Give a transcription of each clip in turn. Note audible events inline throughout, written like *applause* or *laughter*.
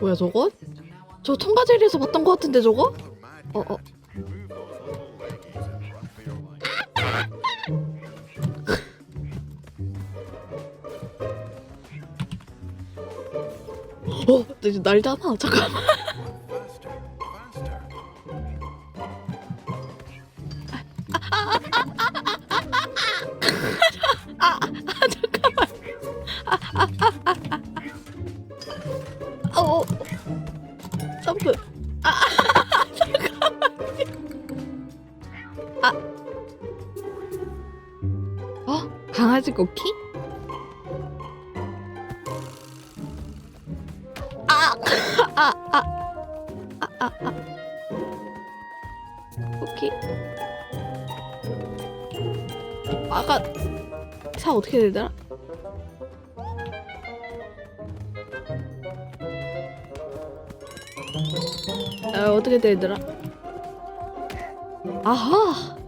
뭐야 저거? 저 통과제리에서 봤던 것 같은데 저거? 어 어. *laughs* 어, 나 이제 날잖아. 잠깐만. 강아지 쿠키? 아, 아, 아, 아, 아, 아. 쿠키. 아까 차 어떻게 되더라? 아, 어떻게 되더라? 아하.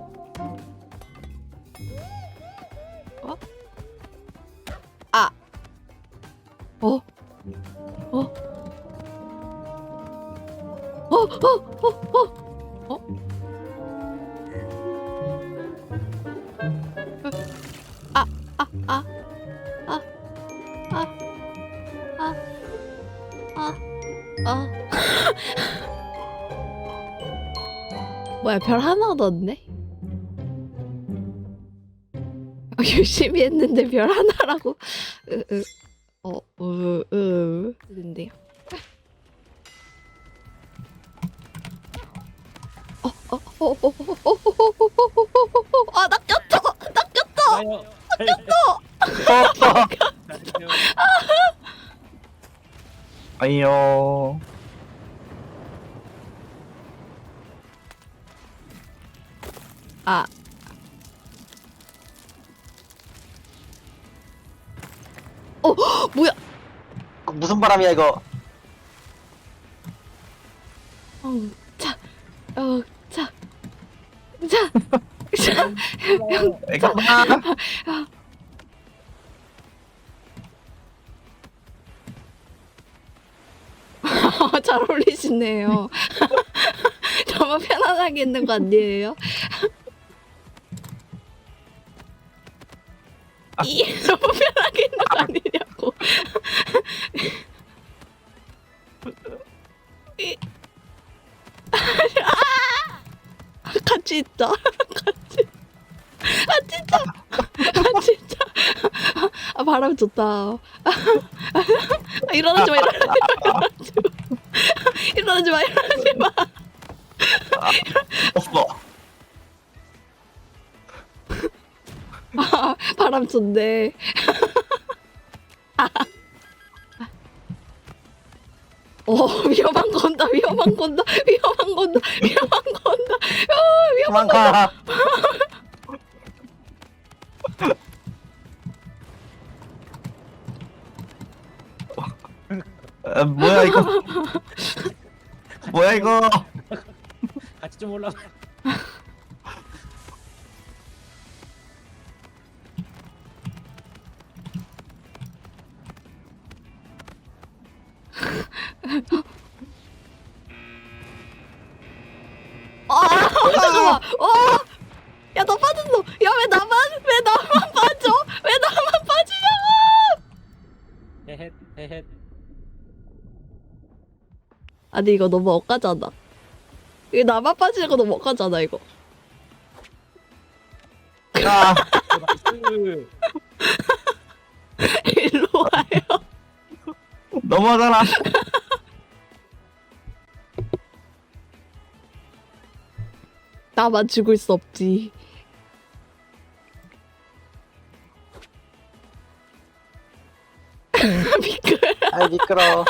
뭐야, 별 하나 얻었네? 어, 열심히 했는데 별 하나라고. 어, 으, 으. 근데요. 어, 어, 어, 어, 어, 어, 어, 어, 어, 어, 어, 어, 아, 낚였어! 낚였어! 아요. 아이요. 아. 어, *gasps* 뭐야? 아, 무슨 바람이야 이거? 어, 자, 어, 자, 자, 자, 이거 어, *laughs* 잘 어울리시네요. *laughs* 정말 편안하게 있는 거 아니에요? 아! *laughs* 같이. 아 진짜. 아 진짜. 아 바람 좋다. 아, 일어나지 마 일어나지 마 일어나지 마 일어나지 마. 없어. 아, 바람 좋네. 어 위험한 건다 위험한 건다 위험한 건다 위험 어, 위험한 도망가. 아, 뭐야 이거? 뭐야 이거? 같이 좀 올라가. 아니 이거 너무 억까잖아 이거 나만 빠지는 거 너무 억까잖아 이거 야, 나이스. *laughs* 일로 와요 너무하잖아. 나만 죽을 수 없지 미끌 *laughs* 아 미끄러.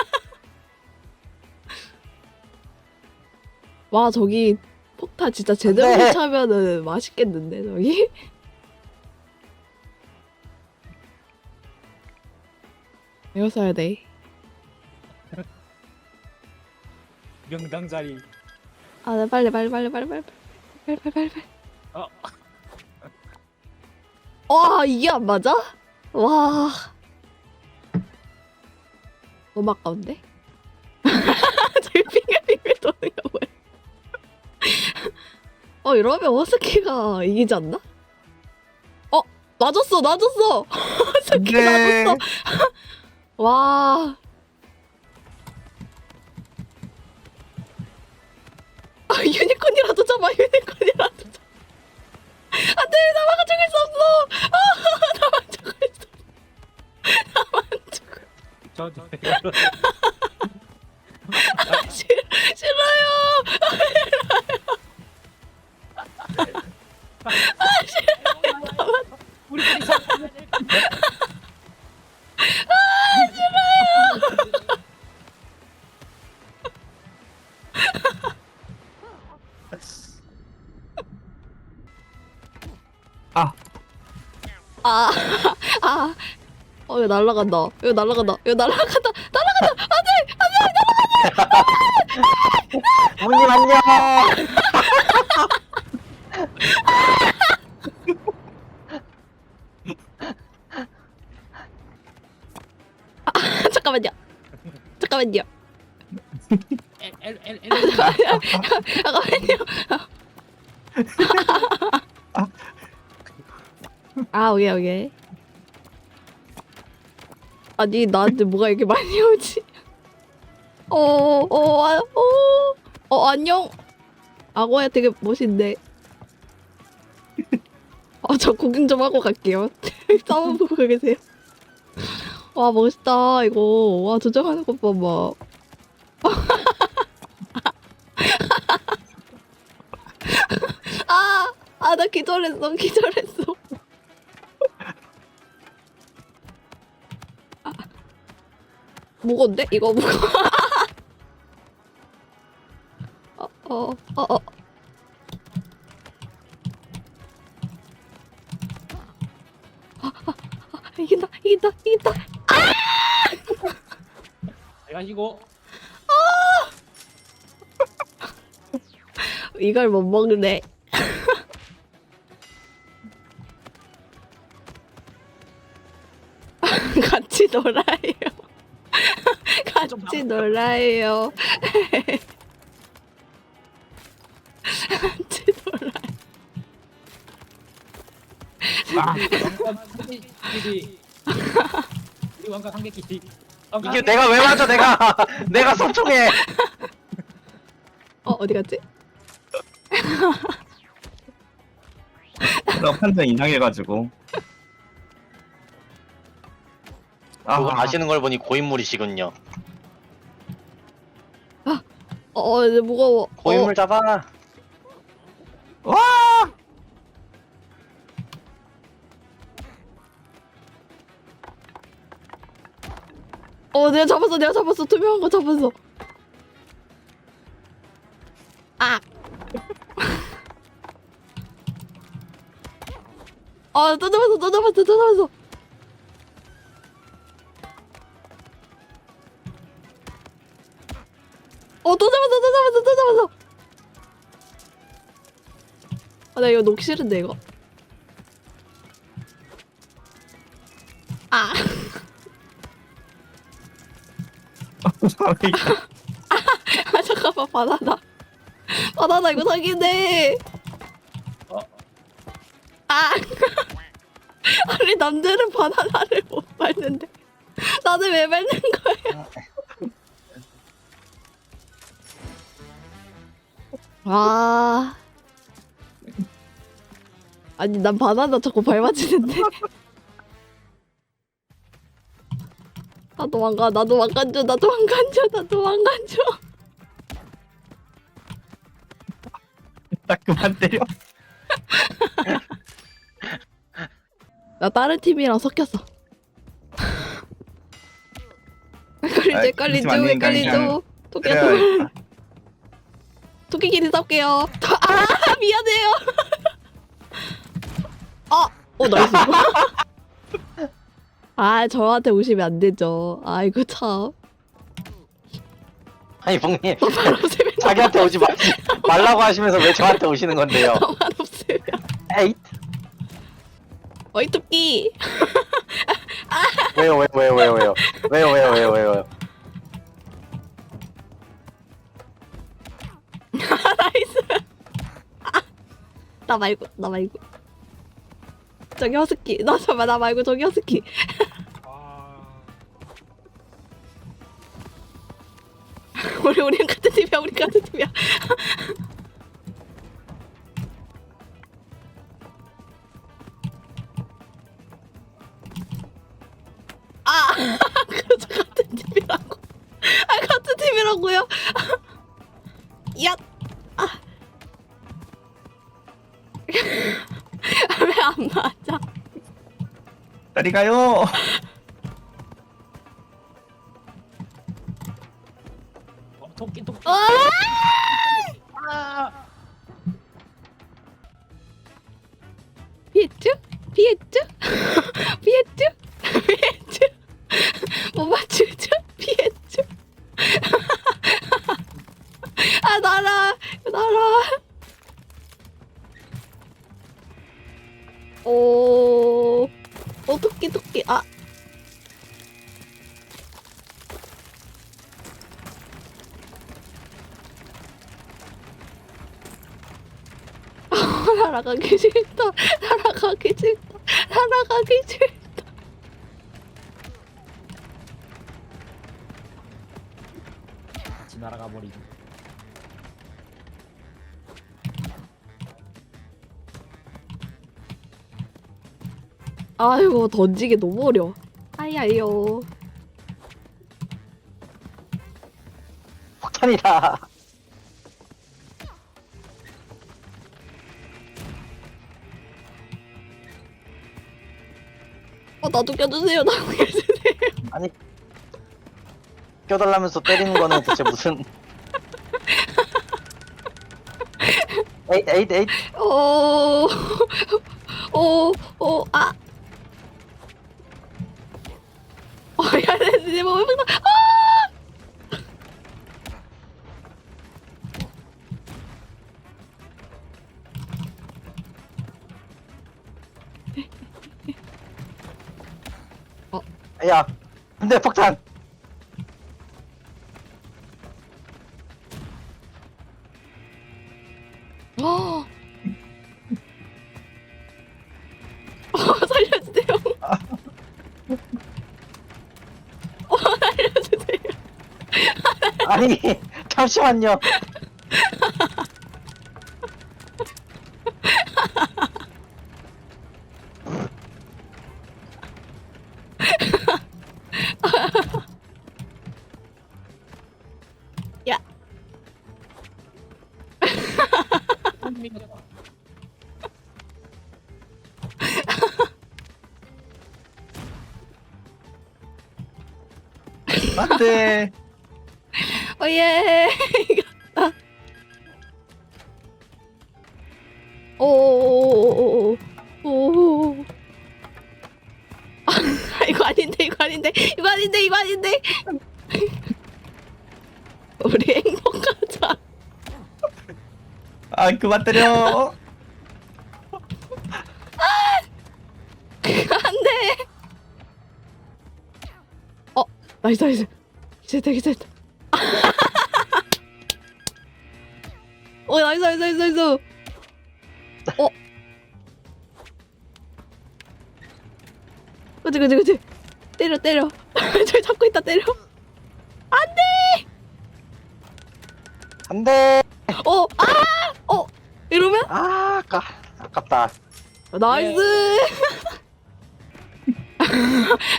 와 저기 폭탄 진짜 제대로 안 돼. 차면은 맛있겠는데 저기 *laughs* 이거 써야 돼. 명당 자리. 아, 네, 빨리 빨리 빨리 빨리 빨리 빨리 빨리 빨리 빨리. 어. 와 이게 안 맞아? 와 너무 아까운데? *laughs* 도는 게 뭐야? 어 이러면 허스키가 이기지 않나? 어 놔줬어 놔줬어! 허스키 네. 놔줬어! *laughs* 와. 아, 유니콘이라도 잡아 유니콘이라도 잡아. 안돼 나만 죽일 수 없어! 아, *laughs* 나만 죽일 수 없어. 나만 죽일 저, 저, 날라간다. 이거 날라간다. 이거 날라간다. 날라간다. 부모님 안녕. *laughs* 잠깐만요. 잠깐만요. 엘, 엘, 엘, 엘. 잠깐만요. 아, 오케이, 오케이. 아니, 나한테 뭐가 이렇게 많이 오지? 어, 어, 아, 어, 어, 안녕. 악어야 되게 멋있네. 어, 저 구경 좀 하고 갈게요. *laughs* 싸움 보고 계세요. 와, 멋있다, 이거. 와, 조정하는 것 봐봐. *laughs* 아, 아, 나 기절했어, 기절했어. 무거운데? 이거 무거워. 어, 어, 어, 어. 아, 아, 아, 이긴다, 이긴다, 이긴다. 잘 가시고 이걸 못 먹네. *laughs* 같이 놀아 요. *laughs* 같이 놀아요. 같이 놀아요. 아, 우리 왕관 한 개끼리 이게 내가 왜 맞아? 내가 내가 소총해. 어 어디 갔지? 나 판정 이상해가지고. 아, 아시는 걸 보니 고인물이시군요. 어, 어 이제 무거워. 고인물 잡아. 와! 어, 어 내가 잡았어 내가 잡았어 투명한 거 잡았어. 아. 아, *laughs* 또 잡았어, 또 잡았어, 또 잡았어. 어, 또 잡았어, 또 잡았어, 또 잡았어. 아, 나 이거 녹 싫은데, 이거. 아. 아, 잠깐만, 바나나. 바나나, 이거 사기네. 어? 아. *laughs* 아니, 남들은 바나나를 못 밟는데. 나는 왜 밟는 거야? 와. 아니, 난 바나나 자꾸 밟아지는데. 나도 왕가, 나도 왕관 줘, 나도 왕관 줘, 나도 왕관 줘. 나 *laughs* 그만 때려. *laughs* 나 다른 팀이랑 섞였어. *laughs* 헷갈리죠, 아이, 헷갈리죠, 아니니까 헷갈리죠. 토끼야, 때려야겠다. 토끼끼리 싸울게요. 더- 아, *laughs* 미안해요. *laughs* 어, 어, 나이스. *laughs* 아, 저한테 오시면 안 되죠. 아이고, 참. 아니 봉님 자기한테 오지 마, 말라고 하시면서 왜 저한테 오시는 건데요? 너만 없으면. 에이 어이, 토끼. 왜요 왜요 왜요 왜요 왜요 왜요 왜요 왜요 왜요 아, 나 말고 나 말고. 저기 허스키. 나 잠깐 나 말고 저기 허스키. 아. *laughs* 우리 우리 같은 팀이야. 우리 같은 팀이야. 저리 가요. 어, 토끼 토끼. 아! 아, 피했죠? 피했죠? 피했죠? 피했죠? 못 맞추죠? 피했죠? 아 날아 날아 오, 오 토끼 토끼 아 *laughs* 날아가기 싫다 날아가기 싫다 날아가기 싫다 같이 날아가 버리고. 아이고 던지기 너무 어려워 아이아이요 폭탄이다. 어 나도 껴주세요 *laughs* 나도 껴주세요 아니 껴달라면서 때리는 거는 대체 무슨? *laughs* 에잇 에잇 에잇. 어, 어, 어, 아. 어, 야, 내, 내 몸에 막, 아! 야, 근데 폭탄. 아니 잠시만요. *laughs* 야, 안돼. 어, 예. *laughs* 이겼다. 오, 오, 오, 오, 오. 아, *laughs* 이거 아닌데, 이거 아닌데, 이거 아닌데, 이거 아닌데. *laughs* 우리 행복하자. 아 그만 때려. 안 돼. 어, 나이스, 나이스. 기세다, 기세다. 어, 나이스, 나이스, 나이스, 나이스. 어. 그치, 그치, 그치. 때려, 때려. *laughs* 저 잡고 있다, 때려. 안 돼! 안돼. 어, 아! 어, 이러면? 아 아까 아깝다. 나이스! *laughs*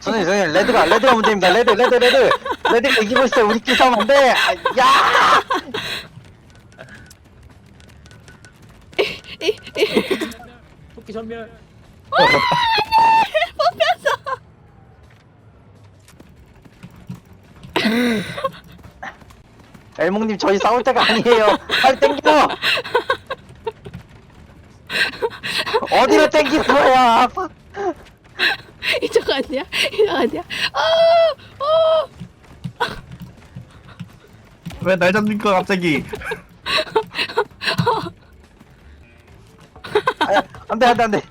선생님 선생님 레드가 레드가 문제입니다. 레드 레드 레드 레드가 이기고 있어요. 우리끼리 싸우면 안돼. 아, 야. 토끼 전멸. *laughs* 엘몽님 저희 싸울 때가 아니에요. 빨리 땡겨. 어디로 땡기는 거야? 아파. 이쪽 아니야? 이쪽 아니야? 아! 어! 왜 날 잡는 거 갑자기? 안돼 안돼 안돼.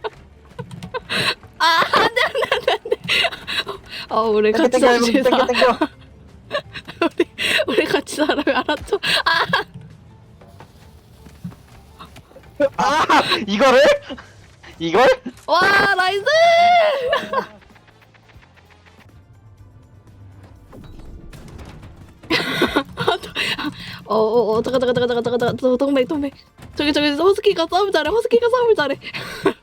아, 안 돼, 안 돼, 안 돼, 안 돼. 어, 우리 땡겨 같이 땡겨 삽시다. 땡겨 땡겨. 우리, 우리 같이 살아요, 알았죠? 아, 아아 이거를 이걸 와 나이스 *laughs* 어, 어, 어, 잠깐, 잠깐, 잠깐, 잠깐, 잠깐, 동맥, 동맥. 저기, 저기, 허스키가 싸움 잘해, 허스키가 싸움을 잘해. *laughs*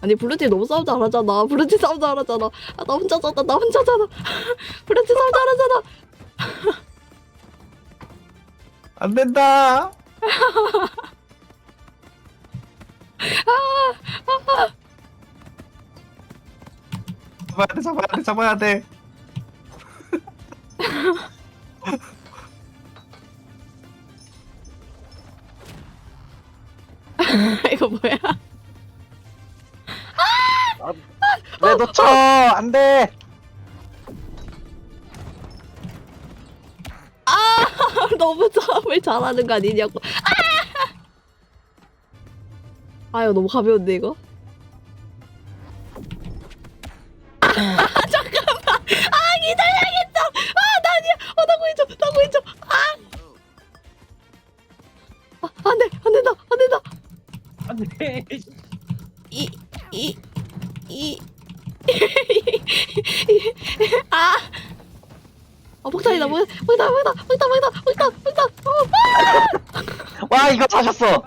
아니, 블루팀 너무 싸움 잘하잖아. 블루팀 싸움 잘하잖아. 아, 나 혼자잖아, 나 혼자잖아. *laughs* 블루팀 싸움 잘하잖아. *laughs* 안 된다. 잡아야 돼, 잡아야 돼, 잡아야 돼. *laughs* 이거 뭐야? 왜 놓쳐 안 돼 아, *laughs* 너무 싸움을 잘하는 거 아니냐고. 아! 아유, 너무 가벼운데, 이거? 폭탄, 폭탄, 폭탄, 폭탄, 어, 아! 와 이거 사셨어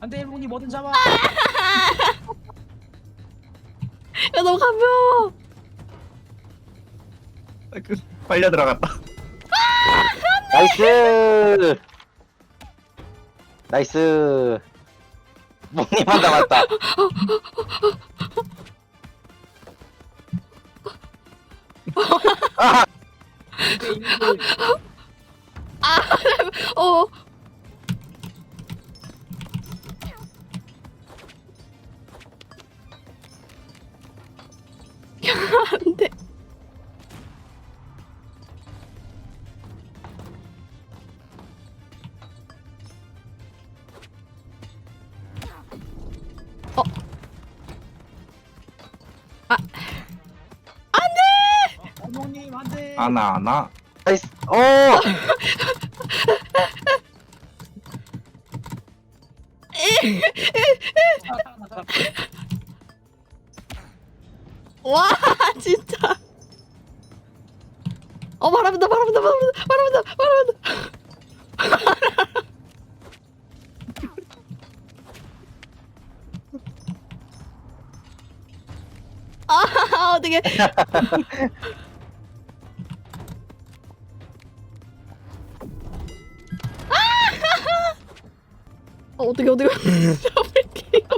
안돼 일본이 뭐든 잡아. 야, 너무 가벼워! 그, 빨려 들어갔다. 나이스 나이스 목님만 남았다 *laughs* 아 어. 아나, 아나. 나이스 오 *laughs* 와, 진짜. 어, 바람다, 바람다, 바람다, 바람다, 바람다. *laughs* 아, 어떻게? *laughs* 어, 어떻게, 어떻게? *laughs* 잡을 게 이거,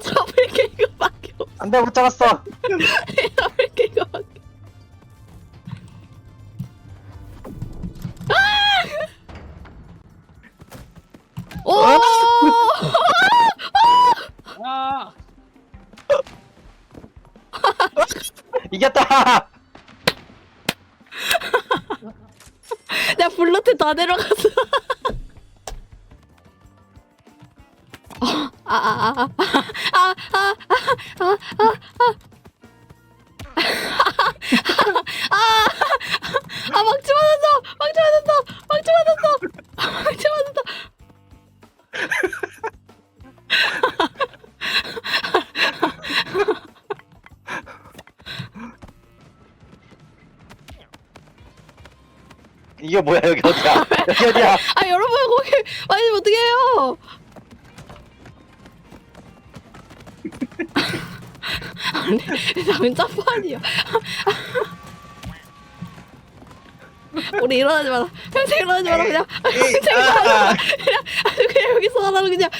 잡을 게 이거밖에 없어. 안돼 못 잡았어 잡을 게 이거밖에. 아! 오! 아. 이겼다 내가 블러트 다 내려갔어. 어, 아, 아, 아, 아, 아, 아, 아, 아, 아, 아, 아. 이게 뭐야 여기 어디야 여기 어디야 아, 여러분 거기 맞으면 어떡해요? 아니, 나는 짬판이야. 우리 일어나지 마라. 평생 일어나지 마라 그냥. 평생 일어나지 마라. 그냥 아주 그냥 여기서 하라고 그냥.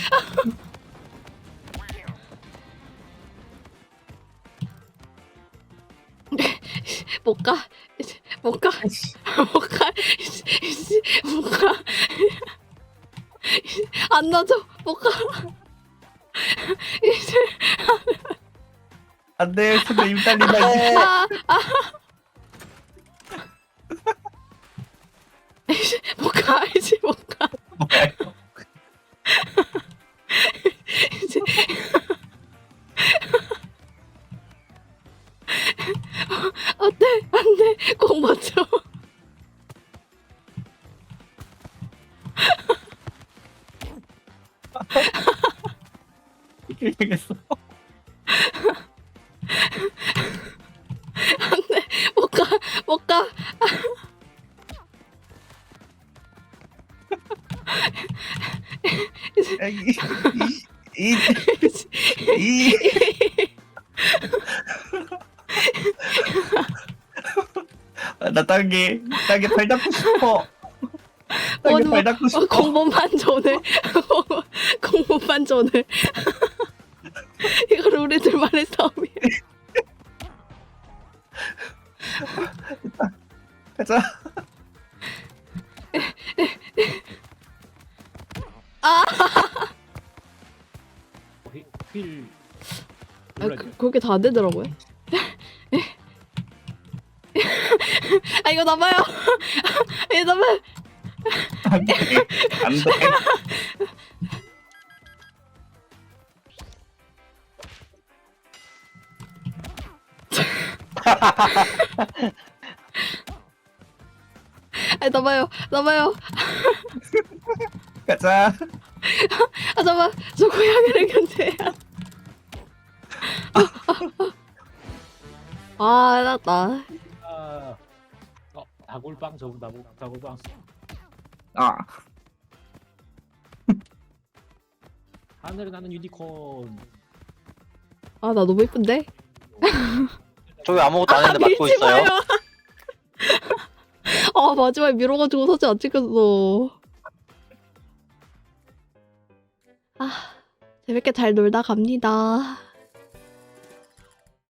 못 가. 이제 못 가. 못 가. 이제 이제 못 가. 안 놔줘. 못 가. 이제 안돼 손에 입 달린다 이제. 못가 이제 못가 이제 어때 안돼 꼭 맞춰 *laughs* 이렇게 되겠어. 딸기, 딸기 발 닦고 싶어. 딸기 뭐, 발 닦고 어, 싶어. 공범 반전을 *laughs* 공범 반전을 *laughs* 이걸 우리 둘만의 싸움이야 가자. 휠 아, 눌러야 그, 돼요. 그렇게 다안 되더라고요 아 이거 남아요 이거 남아요 안 돼. 안 돼. 아 남아요 남아요 가자. 아 잠깐 저 고양이를 견제해야 돼. 아 해놨다 아, 어, 다골빵 저분 다골 다골빵. 아, *laughs* 하늘에 나는 유니콘. 아 나 너무 이쁜데 *laughs* 저기 아무것도 안 했는데 맞고 있어요. *laughs* 아 마지막에 밀어가지고 사진 안 찍혔어 아 재밌게 잘 놀다 갑니다